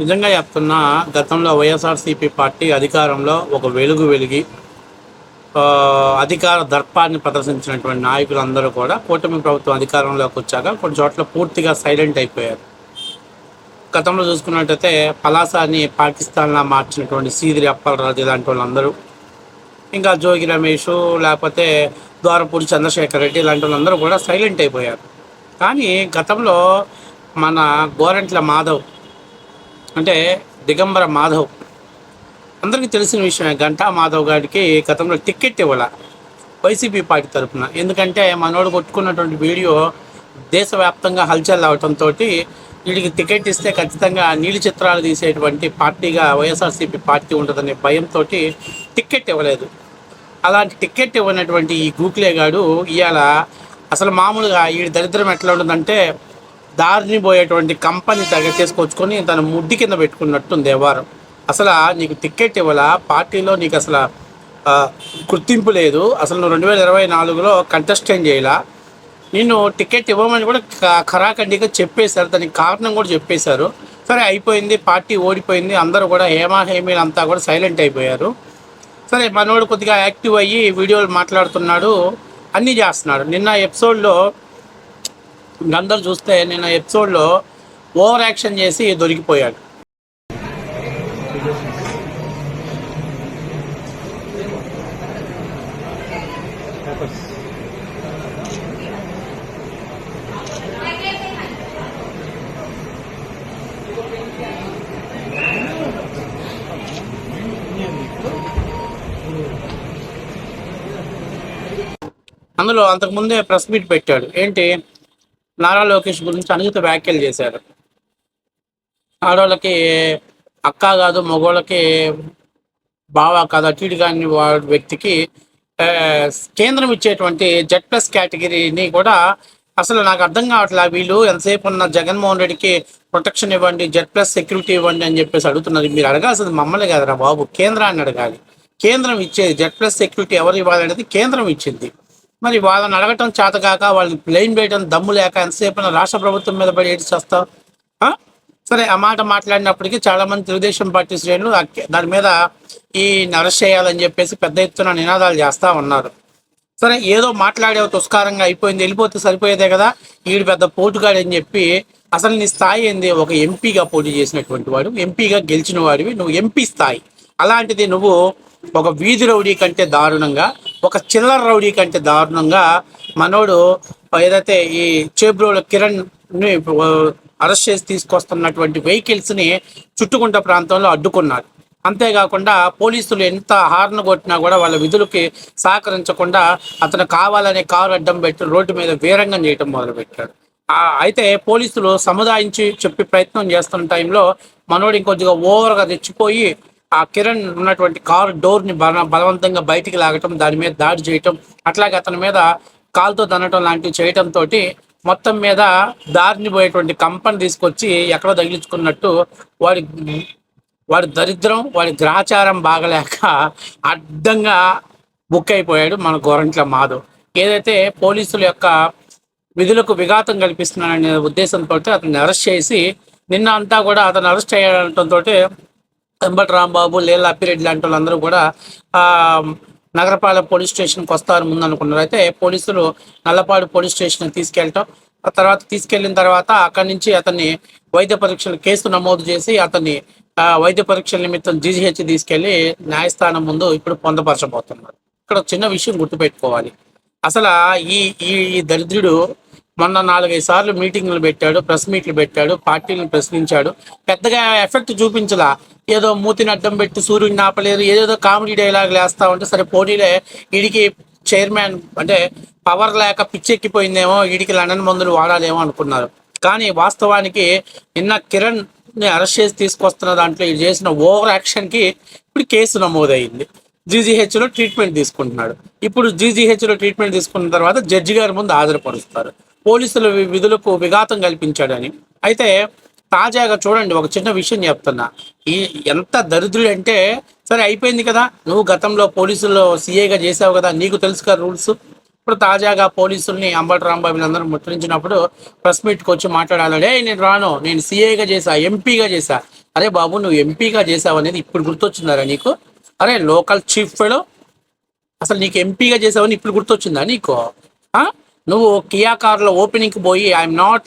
నిజంగా చెప్తున్నా గతంలో వైఎస్ఆర్సీపీ పార్టీ అధికారంలో ఒక వెలుగు వెలిగి అధికార దర్పాన్ని ప్రదర్శించినటువంటి నాయకులందరూ కూడా కూటమి ప్రభుత్వం అధికారంలోకి వచ్చాక కొన్ని చోట్ల పూర్తిగా సైలెంట్ అయిపోయారు. గతంలో చూసుకున్నట్టయితే పలాసాని పాకిస్తాన్లా మార్చినటువంటి సీదిరి అప్పలరాజు ఇలాంటి వాళ్ళందరూ ఇంకా జోగి రమేష్ లేకపోతే ద్వారపూడి చంద్రశేఖర్ రెడ్డి ఇలాంటి వాళ్ళందరూ కూడా సైలెంట్ అయిపోయారు. కానీ గతంలో మన గోరంట్ల మాధవ్ అంటే దిగంబర మాధవ్. అందరికీ తెలిసిన విషయమే గంటా మాధవ్ గారికి గతంలో టికెట్ ఇవ్వాల వైసీపీ పార్టీ తరఫున. ఎందుకంటే మనోడు కొట్టుకున్నటువంటి వీడియో దేశవ్యాప్తంగా హల్చల్ అవటంతో వీడికి టికెట్ ఇస్తే ఖచ్చితంగా నీలి చిత్రాలు తీసేటువంటి పార్టీగా వైఎస్ఆర్సీపీ పార్టీ ఉంటుందనే భయంతో టికెట్ ఇవ్వలేదు. అలాంటి టికెట్ ఇవ్వనటువంటి ఈ గూక్లే గాడు ఇవాళ అసలు మామూలుగా ఈ దరిద్రం ఎట్లా ఉంటుందంటే దారిని పోయేటువంటి కంపెనీ తగ్గ చేసుకొచ్చుకొని తన ముడ్డి కింద పెట్టుకున్నట్టుంది వ్యవహారం. అసలు నీకు టికెట్ ఇవ్వాలా? పార్టీలో నీకు అసలు గుర్తింపు లేదు. అసలు నువ్వు రెండు వేల ఇరవై నాలుగులో కంటెస్టెంట్ చేయాలా? నిన్ను టికెట్ ఇవ్వమని కూడా ఖరాఖండిగా చెప్పేశారు. దానికి కారణం కూడా చెప్పేశారు. సరే అయిపోయింది. పార్టీ ఓడిపోయింది. అందరూ కూడా హేమా హేమీలు అంతా కూడా సైలెంట్ అయిపోయారు. సరే మనోడు కొద్దిగా యాక్టివ్ అయ్యి వీడియోలు మాట్లాడుతున్నాడు. అన్నీ చేస్తున్నాడు. నిన్న ఎపిసోడ్లో అందరు చూస్తే నేను ఎపిసోడ్లో ఓవర్ యాక్షన్ చేసి దొరికిపోయాడు. అందులో అంతకుముందే ప్రెస్ మీట్ పెట్టాడు. ఏంటి? నారా లోకేష్ గురించి అనుచిత వ్యాఖ్యలు చేశారు. ఆడవాళ్ళకి అక్క కాదు మగవాళ్ళకి బావ కాదు అటు ఇటు కాని వాడి వ్యక్తికి కేంద్రం ఇచ్చేటువంటి జెడ్ ప్లస్ కేటగిరీని కూడా అసలు నాకు అర్థం కావట్లే. వీళ్ళు ఎంతసేపు ఉన్న జగన్మోహన్ రెడ్డికి ప్రొటెక్షన్ ఇవ్వండి జెడ్ ప్లస్ సెక్యూరిటీ ఇవ్వండి అని చెప్పేసి అడుగుతున్నారు మీరు అడగాల్సింది మమ్మల్ని కదరా బాబు కేంద్రాన్ని అడగాలి. కేంద్రం ఇచ్చేది జెడ్ ప్లస్ సెక్యూరిటీ ఎవరు ఇవ్వాలనేది కేంద్రం ఇచ్చింది. మరి వాళ్ళని అడగటం చేతగాక వాళ్ళని ప్లెయిన్ వేయడం దమ్ము లేక ఎంతసేపు రాష్ట్ర ప్రభుత్వం మీద పడి ఏడు చేస్తాం. సరే ఆ మాట మాట్లాడినప్పటికీ చాలా మంది తెలుగుదేశం పార్టీ శ్రేణులు దాని మీద ఈ అరెస్ట్ చేయాలని చెప్పేసి పెద్ద ఎత్తున నినాదాలు చేస్తా ఉన్నారు. సరే ఏదో మాట్లాడే తుస్కారంగా అయిపోయింది వెళ్ళిపోతే సరిపోయేదే కదా ఈడు పెద్ద పోటుగాడని చెప్పి అసలు నీ స్థాయి ఏంది? ఒక ఎంపీగా పోటీ చేసినటువంటి వాడు ఎంపీగా గెలిచిన వాడివి నువ్వు ఎంపీ స్థాయి. అలాంటిది నువ్వు ఒక వీధి రౌడీ కంటే దారుణంగా ఒక చిల్లర రౌడీ కంటే దారుణంగా మనోడు ఏదైతే ఈ చేబ్రోల కిరణ్ని అరెస్ట్ చేసి తీసుకొస్తున్నటువంటి వెహికల్స్ని చుట్టుకుంట ప్రాంతంలో అడ్డుకున్నారు. అంతేకాకుండా పోలీసులు ఎంత హార్న్ కొట్టినా కూడా వాళ్ళ విధులకి సహకరించకుండా అతను కావాలనే కారు అడ్డం పెట్టి రోడ్డు మీద వీరంగం చేయటం మొదలుపెట్టాడు. అయితే పోలీసులు సముదాయించి చెప్పి ప్రయత్నం చేస్తున్న టైంలో మనోడు ఇంకొద్దిగా ఓవర్గా తెచ్చిపోయి ఆ కిరణ్ ఉన్నటువంటి కారు డోర్ని బల బలవంతంగా బయటికి లాగటం దాని మీద దాడి చేయటం అట్లాగే అతని మీద కాలుతో దనటం లాంటివి చేయటం తోటి మొత్తం మీద దారిని పోయేటువంటి కంపని తీసుకొచ్చి ఎక్కడ తగిలించుకున్నట్టు వాడి వాడి దరిద్రం వాడి గ్రహచారం బాగలేక అడ్డంగా బుక్ అయిపోయాడు మన గోరంట్ల మాధవ్. ఏదైతే పోలీసుల యొక్క విధులకు విఘాతం కల్పిస్తున్నాడనే ఉద్దేశంతో అతన్ని అరెస్ట్ చేసి నిన్న అంతా కూడా అతను అరెస్ట్ చేయడంతో వెంబటి రాంబాబు లీలా అప్పిరెడ్డి లాంటి వాళ్ళందరూ కూడా ఆ నగరపాలెం పోలీస్ స్టేషన్కి వస్తారు ముందు అనుకున్నారు. అయితే పోలీసులు నల్లపాడు పోలీస్ స్టేషన్ తీసుకెళ్ళటం ఆ తర్వాత తీసుకెళ్ళిన తర్వాత అక్కడి నుంచి అతన్ని వైద్య పరీక్షలు కేసు నమోదు చేసి అతన్ని వైద్య పరీక్షల నిమిత్తం జీజీహెచ్ తీసుకెళ్ళి న్యాయస్థానం ముందు ఇప్పుడు పొందపరచబోతున్నారు. ఇక్కడ చిన్న విషయం గుర్తుపెట్టుకోవాలి. అసలు ఈ ఈ దరిద్రుడు మొన్న నాలుగైదు సార్లు మీటింగ్లు పెట్టాడు ప్రెస్ మీట్లు పెట్టాడు పార్టీలను ప్రశ్నించాడు. పెద్దగా ఎఫెక్ట్ చూపించలా. ఏదో మూతిని అడ్డం పెట్టి సూర్యుడిని ఆపలేదు ఏదేదో కామెడీ డైలాగ్ వేస్తా ఉంటే సరే పోటీలే వీడికి చైర్మన్ అంటే పవర్ లేక పిచ్చెక్కిపోయిందేమో వీడికి లండన్ మందులు వాడాలేమో అనుకున్నారు. కానీ వాస్తవానికి నిన్న కిరణ్ని అరెస్ట్ చేసి తీసుకొస్తున్న దాంట్లో ఇది చేసిన ఓవర్ యాక్షన్కి ఇప్పుడు కేసు నమోదైంది జీజీహెచ్లో ట్రీట్మెంట్ తీసుకుంటున్నాడు. ఇప్పుడు జీజీహెచ్లో ట్రీట్మెంట్ తీసుకున్న తర్వాత జడ్జి గారి ముందు హాజరుపరుస్తారు. పోలీసుల విధులకు విఘాతం కల్పించాడని. అయితే తాజాగా చూడండి ఒక చిన్న విషయం చెప్తున్నా. ఈ ఎంత దరిద్రుడు అంటే సరే అయిపోయింది కదా నువ్వు గతంలో పోలీసుల్లో సీఏగా చేసావు కదా నీకు తెలుసు కదా రూల్స్. ఇప్పుడు తాజాగా పోలీసుల్ని అంబటి రాంబాబుని అందరూ ముట్టడించినప్పుడు ప్రెస్ మీట్కి వచ్చి మాట్లాడాలంటే నేను రాను నేను సీఏగా చేశా ఎంపీగా చేశా. అరే బాబు నువ్వు ఎంపీగా చేసావు అనేది ఇప్పుడు గుర్తొచ్చిందారా నీకు? అరే లోకల్ చీఫ్ ఫెలో అసలు నీకు ఎంపీగా చేసావని ఇప్పుడు గుర్తొచ్చిందా నీకు? నువ్వు కియా కార్లో ఓపెనింగ్కి పోయి I'm not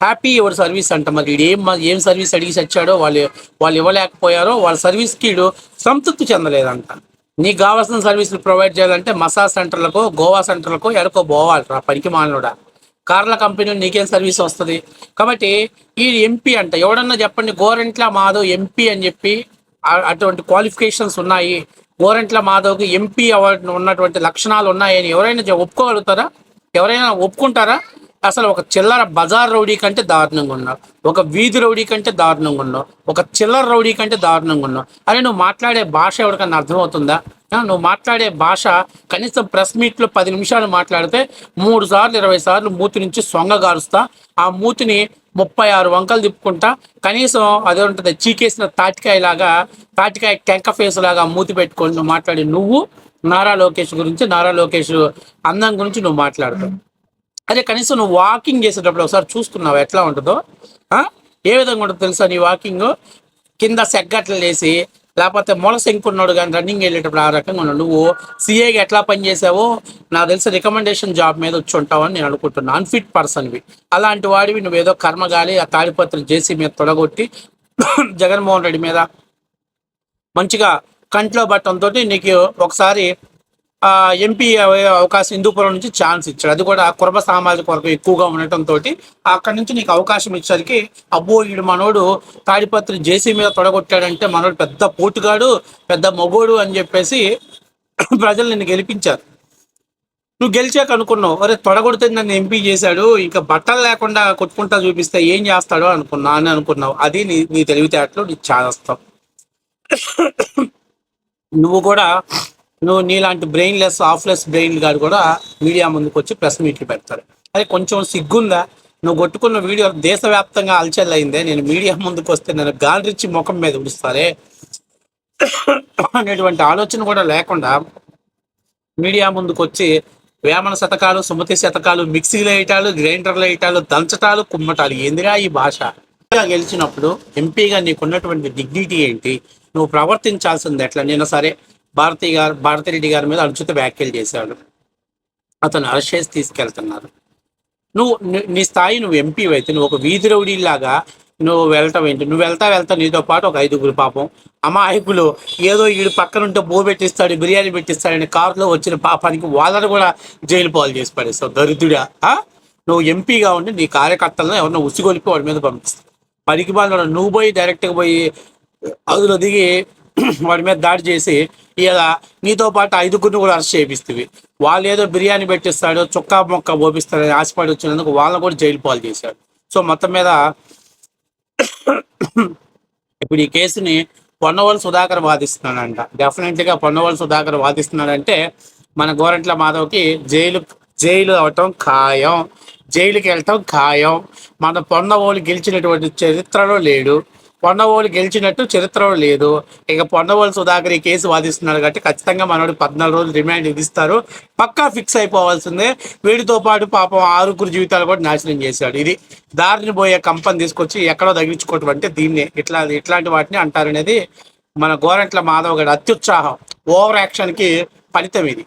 happy your service అంట. మరి వీడు ఏం ఏం సర్వీస్ అడిగి వచ్చాడో వాళ్ళు వాళ్ళు ఇవ్వలేకపోయారో వాళ్ళ సర్వీస్కి వీడు సంతృప్తి చెందలేదంట. నీకు కావాల్సిన సర్వీసులు ప్రొవైడ్ చేయాలంటే మసాజ్ సెంటర్లకు గోవా సెంటర్లకు ఎడకో పోవాలి పనికి మానవుడా కార్ల కంపెనీ నీకేం సర్వీస్ వస్తుంది? కాబట్టి ఈ ఎంపీ అంట ఎవడన్నా చెప్పండి గోరెంట్ల మాధవ్ ఎంపీ అని చెప్పి అటువంటి క్వాలిఫికేషన్స్ ఉన్నాయి. గోరెంట్ల మాధవ్కి ఎంపీ అవార్డు ఉన్నటువంటి లక్షణాలు ఉన్నాయని ఎవరైనా ఒప్పుకోగలుగుతారా? ఎవరైనా ఒప్పుకుంటారా? అసలు ఒక చిల్లర బజార్ రౌడీ కంటే దారుణంగా ఉన్నావు. ఒక వీధి రౌడీ కంటే దారుణంగా ఉన్నావు. ఒక చిల్లర రౌడీ కంటే దారుణంగా ఉన్నావు. అరే నువ్వు మాట్లాడే భాష ఎవరికన్నా అర్థమవుతుందా? నువ్వు మాట్లాడే భాష కనీసం ప్రెస్ మీట్లో పది నిమిషాలు మాట్లాడితే మూడు సార్లు ఇరవై సార్లు మూతి నుంచి సొంగ గారుస్తా. ఆ మూతిని ముప్పై ఆరు వంకలు తిప్పుకుంటా. కనీసం అదే ఉంటుంది చీకేసిన తాటికాయ లాగా తాటికాయ టెంక ఫేస్ లాగా మూతి పెట్టుకొని నువ్వు మాట్లాడి నువ్వు నారా లోకేష్ గురించి నారా లోకేష్ అందం గురించి నువ్వు మాట్లాడతావు. అదే కనీసం నువ్వు వాకింగ్ చేసేటప్పుడు ఒకసారి చూస్తున్నావు ఎట్లా ఉంటుందో? ఆ? ఏ విధంగా ఉంటుందో తెలుసా నీ వాకింగ్ కింద సెగ్గట్లు వేసి లేకపోతే మొలసెంకున్నాడు కానీ రన్నింగ్ వెళ్ళేటప్పుడు ఆ రకంగా ఉన్నాడు నువ్వు సీఏకి ఎట్లా పనిచేసావో నాకు తెలిసి రికమెండేషన్ జాబ్ మీద వచ్చి ఉంటావని నేను అనుకుంటున్నాను అన్ఫిట్ పర్సన్వి అలాంటి వాడివి నువ్వు ఏదో కర్మగాలి ఆ తాడిపత్రి జేసీ మీద తొడగొట్టి జగన్మోహన్ రెడ్డి మీద మంచిగా కంట్లో పట్టడంతో నీకు ఒకసారి ఎంపీ అయ్యే అవకాశం హిందూపురం నుంచి ఛాన్స్ ఇచ్చాడు. అది కూడా కుర్బ సామాజిక వర్గం ఎక్కువగా ఉండటంతో అక్కడి నుంచి నీకు అవకాశం ఇచ్చేసరికి అబ్బో ఈడు మనోడు తాడిపత్రి జేసీ మీద తొడగొట్టాడంటే మనోడు పెద్ద పోటుగాడు పెద్ద మొగోడు అని చెప్పేసి ప్రజలు నిన్ను గెలిపించారు. నువ్వు గెలిచాక అనుకున్నావు అరే తొడగొడితే నన్ను ఎంపీ చేశాడు ఇంకా బట్టలు లేకుండా కొట్టుకుంటా చూపిస్తే ఏం చేస్తాడో అనుకున్నా అని అనుకున్నావు. అది నీ నీ తెలివితేటలు నీ చాదస్తావు నువ్వు కూడా నువ్వు నీలాంటి బ్రెయిన్లెస్ ఆఫ్లెస్ బ్రెయిన్ గారు కూడా మీడియా ముందుకు వచ్చి ప్రెస్ మీట్లు పెడతారు. అదే కొంచెం సిగ్గుందా? నువ్వు కొట్టుకున్న వీడియో దేశవ్యాప్తంగా అలచల్ అయిందే నేను మీడియా ముందుకు వస్తే నేను గాలిరిచ్చి ముఖం మీద ఉడుస్తారే అనేటువంటి ఆలోచన కూడా లేకుండా మీడియా ముందుకు వచ్చి వేమన శతకాలు సుమతి శతకాలు మిక్సీలు వేయటాలు గ్రైండర్లు వేయటాలు దంచటాలు కుమ్మటాలు. ఎందుగా ఈ భాష? గెలిచినప్పుడు ఎంపీగా నీకున్నటువంటి డిగ్నిటీ ఏంటి? నువ్వు ప్రవర్తించాల్సింది ఎట్లా? నేను సరే భారతి గారు భారతిరెడ్డి గారి మీద అనుచిత వ్యాఖ్యలు చేశాడు. అతను అరెస్ట్ చేసి తీసుకెళ్తున్నారు. నువ్వు నీ- స్థాయి నువ్వు ఎంపీ అయితే నువ్వు ఒక వీధి రౌడీలాగా నువ్వు వెళ్ళటం ఏంటి? నువ్వు వెళ్తా వెళ్తా నీతో పాటు ఒక ఐదుగురు పాపం అమాయకులు ఏదో వీడు పక్కనుంటే బో పెట్టిస్తాడు బిర్యానీ పెట్టిస్తాడని కారులో వచ్చిన పాపానికి వాళ్ళని కూడా జైలు పాలు చేసి పడేస్తావు దరిద్రుడా ఆ? నువ్వు ఎంపీగా ఉండి నీ కార్యకర్తలను ఎవరినో ఉసిగొలిపి వాడి మీద పంపిస్తావు. పనికి బాగా నువ్వు పోయి డైరెక్ట్గా పోయి అదులో దిగి వాడి మీద దాడి చేసి ఇలా నీతో పాటు ఐదుగురిని కూడా అరెస్ట్ చేపిస్తుంది వాళ్ళు ఏదో బిర్యానీ పెట్టిస్తాడు చుక్కా మొక్క పోపిస్తాడని ఆశపడి వచ్చినందుకు వాళ్ళని కూడా జైలు పాలు చేశాడు. సో మొత్తం మీద ఇప్పుడు ఈ కేసుని పొన్నవోలు సుధాకర్ వాదిస్తున్నాడంట. డెఫినెట్లీగా పొన్నవోలు సుధాకర్ వాదిస్తున్నాడంటే మన గోరంట్ల మాధవ్కి జైలు జైలు అవటం ఖాయం. జైలుకి వెళ్ళటం ఖాయం. మన పొన్నవోలు గెలిచినటువంటి చరిత్రలో లేడు. పొన్నవోలు గెలిచినట్టు చరిత్రలో లేదు. ఇక పొన్నవోలు సుధాకర్ ఈ కేసు వాదిస్తున్నాడు కాబట్టి ఖచ్చితంగా మనోడు పద్నాలుగు రోజులు రిమాండ్ విధిస్తారు పక్కా ఫిక్స్ అయిపోవాల్సిందే. వీడితో పాటు పాపం ఆరుగురు జీవితాలు కూడా నాశనం చేశాడు. ఇది దారిని పోయే కంపని తీసుకొచ్చి ఎక్కడో తగిలించుకోవటం అంటే దీన్నే. ఇట్లా ఇట్లాంటి వాటిని అంటారనేది మన గోరంట్ల మాధవ్ గారి అత్యుత్సాహం. ఓవర్ యాక్షన్కి ఫలితం ఇది.